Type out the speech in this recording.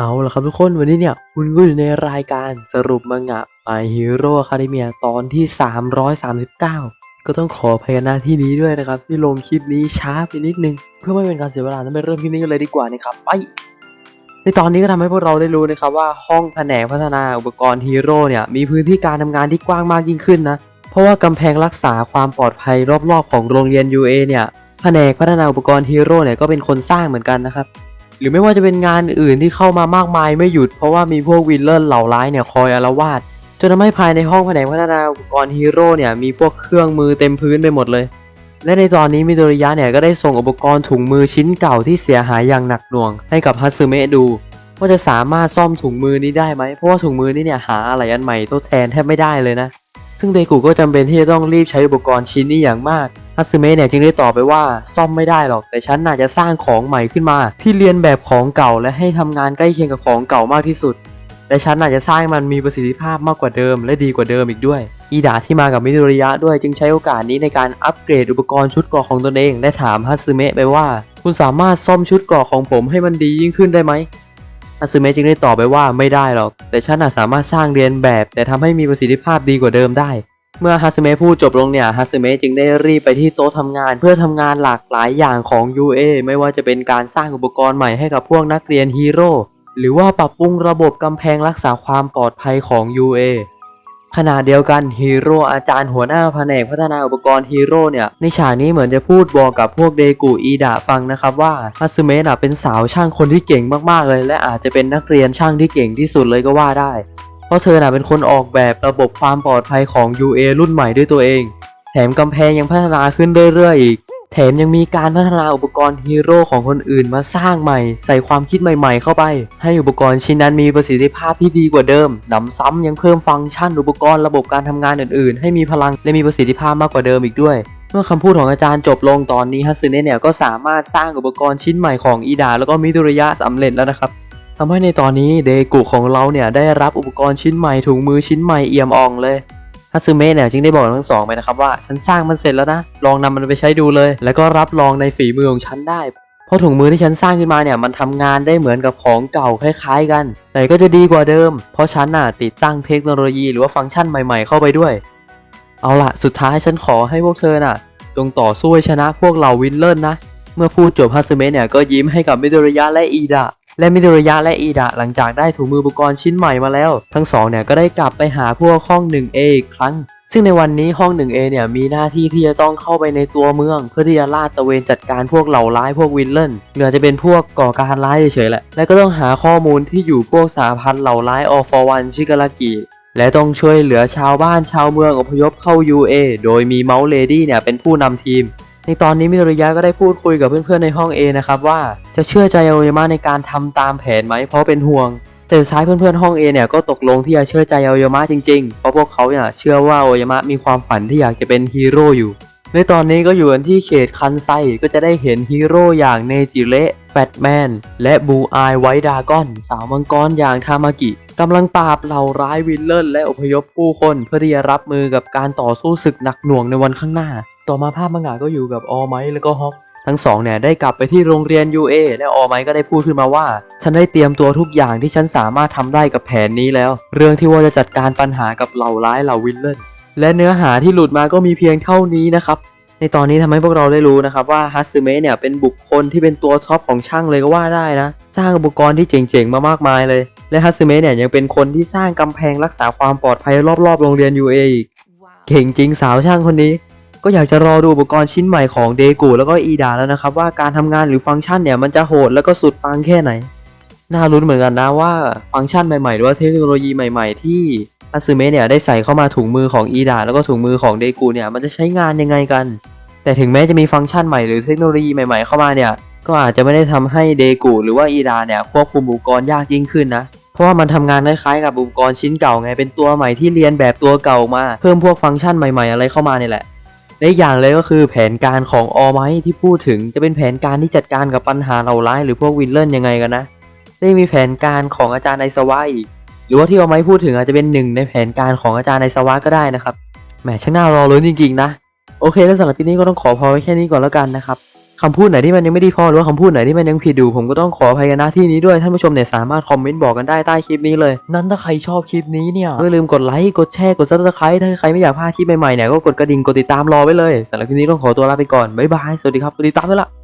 เอาละครับทุกคนวันนี้เนี่ยคุณก็อยู่ในรายการสรุปมังงะ My Hero Academia ตอนที่ 339 ก็ต้องขอพยนาที่นี้ด้วยนะครับ ที่ลงคลิปนี้ช้าไปนิดนึง เพื่อไม่เป็นการเสียเวลานั้นไปเริ่มคลิปนี้กันเลยดีกว่านะครับไปในตอนนี้ก็ทำให้พวกเราได้รู้นะครับว่าห้องแผนกพัฒนาอุปกรณ์ฮีโร่เนี่ยมีพื้นที่การทำงานที่กว้างมากยิ่งขึ้นนะเพราะว่ากำแพงรักษาความปลอดภัยรอบๆของโรงเรียน UA เนี่ยแผนกพัฒนาอุปกรณ์ฮีโร่เนี่ยก็เป็นคนสร้างเหมือนกันนะครับ หรือไม่ว่าจะเป็นงานอื่นที่เข้ามามากมายไม่หยุดเพราะว่ามีพวกวิลเลนเหล่าร้ายเนี่ยคอยอาละวาดจนทำให้ภายในห้องแผนกพัฒนาอุปกรณ์ฮีโร่เนี่ยมีพวกเครื่องมือเต็มพื้นไปหมดเลย และในตอนนี้มิโดริยะเนี่ยก็ได้ส่งอุปกรณ์ถุงมือชิ้นเก่าที่เสียหายอย่างหนักหน่วง ให้กับฮัตสึเมะดูว่าจะสามารถซ่อมถุงมือนี้ได้ไหมเพราะว่าถุงมือนี้เนี่ยหาอะไรอันใหม่ทดแทนแทบไม่ได้เลยนะ ซึ่งเดกุก็จำเป็นที่จะต้องรีบใช้อุปกรณ์ชิ้นนี้อย่างมาก ฮัตสึเมะเนี่ยจึงได้ตอบไปว่าซ่อมไม่ได้หรอก แต่ฉันน่าจะสร้างของใหม่ขึ้นมา ที่เรียนแบบของเก่าและให้ทำงานใกล้เคียงกับของเก่ามากที่สุด และฉันอาจจะสร้างมันมีประสิทธิภาพมากกว่าเดิม และดีกว่าเดิมอีกด้วย อีดาที่มากับมิโดริยะด้วยจึงใช้โอกาสนี้ในการอัปเกรดอุปกรณ์ชุดเกราะของตนเอง และถามฮัตสึเมะไปว่า คุณสามารถซ่อมชุดเกราะของผมให้มันดียิ่งขึ้นได้ไหมอาซึเมะจึงได้ตอบไปว่าไม่ได้หรอก แต่ฉันอาจสามารถสร้างเรียนแบบ แต่ทำให้มีประสิทธิภาพดีกว่าเดิมได้ เมื่อฮัตสึเมะพูดจบลงเนี่ยฮัตสึเมะจึงได้รีบไปที่โต๊ะทำงาน เพื่อทำงานหลากหลายอย่างของ UA ไม่ว่าจะเป็นการสร้างอุปกรณ์ใหม่ให้กับพวกนักเรียนฮีโร่หรือว่าปรับปรุงระบบกำแพงรักษาความปลอดภัยของ UA ขณะเดียวกันฮีโร่อาจารย์หัวหน้าแผนกพัฒนาอุปกรณ์ฮีโร่เนี่ย ในฉากนี้เหมือนจะพูดบอกกับพวกเดกุอีดะฟังนะครับว่าฮัตสึเมะน่ะเป็นสาวช่างคนที่เก่งมากๆเลย และอาจจะเป็นนักเรียนช่างที่เก่งที่สุดเลยก็ว่าได้ เพราะเธอน่ะเป็นคนออกแบบระบบความปลอดภัยของ UA รุ่นใหม่ด้วยตัวเอง แถมกำแพงยังพัฒนาขึ้นเรื่อยๆอีก แถมยังมีการพัฒนาอุปกรณ์ฮีโร่ของคนอื่นมาสร้างใหม่ ใส่ความคิดใหม่ๆ เข้าไป ให้อุปกรณ์ชิ้นนั้นมีประสิทธิภาพที่ดีกว่าเดิมหนำซ้ำยังเพิ่มฟังก์ชันอุปกรณ์ระบบการทำงานอื่นๆ ให้มีพลังและมีประสิทธิภาพมากกว่าเดิมอีกด้วยเมื่อคำพูดของอาจารย์จบลงตอนนี้ฮัตสึเนะเนี่ยก็สามารถสร้างอุปกรณ์ชิ้นใหม่ของอีดาแล้วก็มิดุริยะสำเร็จแล้วนะครับ ทำให้ในตอนนี้เดกุของเราเนี่ยได้รับอุปกรณ์ชิ้นใหม่ถุงมือชิ้นใหม่เอี่ยมอ่องเลยฮัตสึเมะเนี่ยจึงได้บอกทั้งสองไปนะครับว่าฉันสร้างมันเสร็จแล้วนะ ลองนำมันไปใช้ดูเลย แล้วก็รับรองในฝีมือของฉันได้ เพราะถุงมือที่ฉันสร้างขึ้นมาเนี่ยมันทำงานได้เหมือนกับของเก่าคล้ายๆกัน แต่ก็จะดีกว่าเดิม เพราะฉันน่ะติดตั้งเทคโนโลยีหรือว่าฟังก์ชันใหม่ๆเข้าไปด้วย เอาล่ะ สุดท้ายฉันขอให้พวกเธอน่ะจงต่อสู้ชนะพวกเหล่าวินเลนนะ เมื่อพูดจบฮัตสึเมะเนี่ยก็ยิ้มให้กับมิโดริยะและอีดะ และมิโดริยะและอีดะหลังจากได้ถุงมืออุปกรณ์ชิ้นใหม่มาแล้ว ทั้งสองเนี่ยก็ได้กลับไปหาพวกห้อง 1A อีกครั้ง ซึ่งในวันนี้ห้อง 1A เนี่ยมีหน้าที่ที่จะต้องเข้าไปในตัวเมือง เพื่อที่จะลาดตระเวนจัดการพวกเหล่าร้ายพวกวินเลนเหรือจะเป็นพวกก่อการร้ายเฉยๆแหละ และก็ต้องหาข้อมูลที่อยู่พวกสาพันธ์เหล่าร้าย All for One ชิกาลากิและต้องช่วยเหลือชาวบ้านชาวเมืองอพยพเข้า UA โดยมีเมาส์เลดี้เนี่ยเป็นผู้นำทีม ในตอนนี้มิโดริยะก็ได้พูดคุยกับเพื่อนๆในห้อง A นะครับว่าจะเชื่อใจอาโอยามะในการทำตามแผนไหมเพราะเป็นห่วง แต่สุดท้ายเพื่อนๆห้อง A เนี่ยก็ตกลงที่จะเชื่อใจอาโอยามะจริงๆ เพราะพวกเขาเนี่ยเชื่อว่าอาโอยามะมีความฝันที่อยากจะเป็นฮีโร่อยู่ ในตอนนี้ก็อยู่กันที่เขตคันไซก็จะได้เห็นฮีโร่อย่างเนจิเระแฟตแมนและบูอายไวดากอน สาวมังกรอย่างทามากิกำลังปราบเหล่าร้ายวิลเลนและอพยพผู้คนเพื่อที่จะรับมือกับการต่อสู้ศึกหนักหน่วงในวันข้างหน้า ต่อมาภาพมังงะก็อยู่กับออไมแล้วก็ฮอกทั้งสองเนี่ยได้กลับไปที่โรงเรียน UA และออไมก็ได้พูดขึ้นมาว่า ฉันได้เตรียมตัวทุกอย่างที่ฉันสามารถทำได้กับแผนนี้แล้ว เรื่องที่ว่าจะจัดการปัญหากับเหล่าร้ายเหล่าวิลเลนและเนื้อหาที่หลุดมาก็มีเพียงเท่านี้นะครับ ในตอนนี้ทำให้พวกเราได้รู้นะครับว่าฮัตสึเมะเนี่ยเป็นบุคคลที่เป็นตัวท็อปของช่างเลยก็ว่าได้นะ สร้างอุปกรณ์ที่เจ๋งๆมามากมายเลย และฮัตสึเมะเนี่ยยังเป็นคนที่สร้างกำแพงรักษาความปลอดภัยรอบๆโรงเรียน UA อีกเก่งจริงสาวช่างคนนี้ ก็อยากจะรอดูอุปกรณ์ชิ้นใหม่ของเดกูแล้วก็อีดาแล้วนะครับ ว่าการทำงานหรือฟังก์ชันเนี่ยมันจะโหดแล้วก็สุดปังแค่ไหน น่าลุ้นเหมือนกันนะว่าฟังก์ชันใหม่ๆหรือว่าเทคโนโลยีใหม่ ๆ ที่อาซึเมะเนี่ยได้ใส่เข้ามาถุงมือของอีดาแล้วก็ถุงมือของเดกูเนี่ยมันจะใช้งานยังไงกัน แต่ถึงแม้จะมีฟังก์ชันใหม่หรือเทคโนโลยีใหม่ๆเข้ามาเนี่ยก็อาจจะไม่ได้ทำให้เดกูหรือว่าอีดาเนี่ยควบคุมอุปกรณ์ยากยิ่งขึ้นนะเพราะว่ามันทำงานคล้ายๆกับอุปกรณ์ชิ้นเก่าไงเป็นตัวใหม่ที่เรียนแบบตัวเก่ามา เพิ่มพวกฟังก์ชันใหม่ๆอะไรเข้ามาเนี่ยแหละ และอย่างเลยก็คือแผนการของออไมที่พูดถึงจะเป็นแผนการที่จัดการกับปัญหาเหล่าร้ายหรือพวกวินเลนยังไงกันนะ ได้มีแผนการของอาจารย์ไอสวะอีก หรือว่าที่ออไมพูดถึงอาจจะเป็นหนึ่งในแผนการของอาจารย์ไอสวะก็ได้นะครับแหมช่างน่ารอรุ้นจริงๆนะ โอเคแล้วสำหรับที่นี้ก็ต้องขอพอไว้แค่นี้ก่อนแล้วกันนะครับ คำพูดไหนที่มันยังไม่ดีพอหรือว่าคำพูดไหนที่มันยังผิดอยู่ผมก็ต้องขออภัยกันนะที่นี้ด้วยท่านผู้ชมเนี่ยสามารถคอมเมนต์บอกกันได้ใต้คลิปนี้เลย นั้นถ้าใครชอบคลิปนี้เนี่ยก็อย่าลืมกดไลค์กดแชร์กดซับสไครต์ถ้าใครไม่อยากพลาดคลิปใหม่ๆเนี่ยก็กดกระดิ่งกดติดตามรอไว้เลยสำหรับคลิปนี้ต้องขอตัวลาไปก่อนบ๊ายบายสวัสดีครับกดติดตามไปละ